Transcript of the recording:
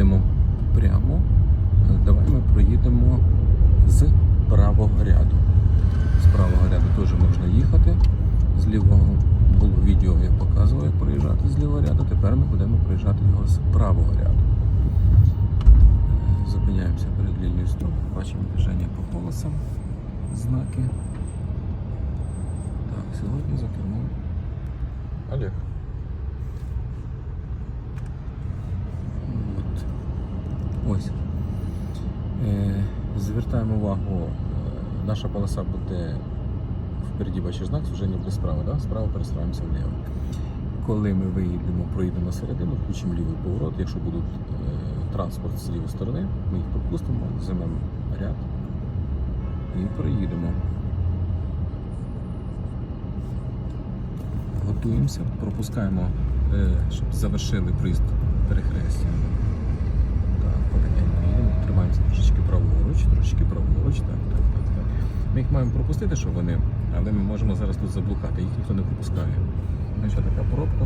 їдемо прямо. Е, Давай ми проїдемо з правого ряду. З правого ряду теж можна їхати. З лівого було відео, я показував, як проїжджати з лівого ряду. Тепер ми будемо проїжджати його з правого ряду. Е, Зупиняємося перед лінією стоп. Бачимо движення по полосам, знаки. Так, сьогодні за кермом. Олег. Ось. Е, звертаємо увагу, е, наша полоса буде впереді бачиш знак, служення буде справа, да? справа перестраємося вліво. Коли ми виїдемо, проїдемо середину, включимо лівий поворот. Якщо будуть е, транспорт з лівої сторони, ми їх пропустимо, займемо ряд і проїдемо. Готуємося, пропускаємо, щоб завершили проїзд перехрестя. Так, потихеньку їдемо, тримаємося трошечки трошечки праворуч, так, так, так, так. Ми їх маємо пропустити, щоб вони, але ми можемо зараз тут заблукати, їх ніхто не пропускає. Значить, що така пробка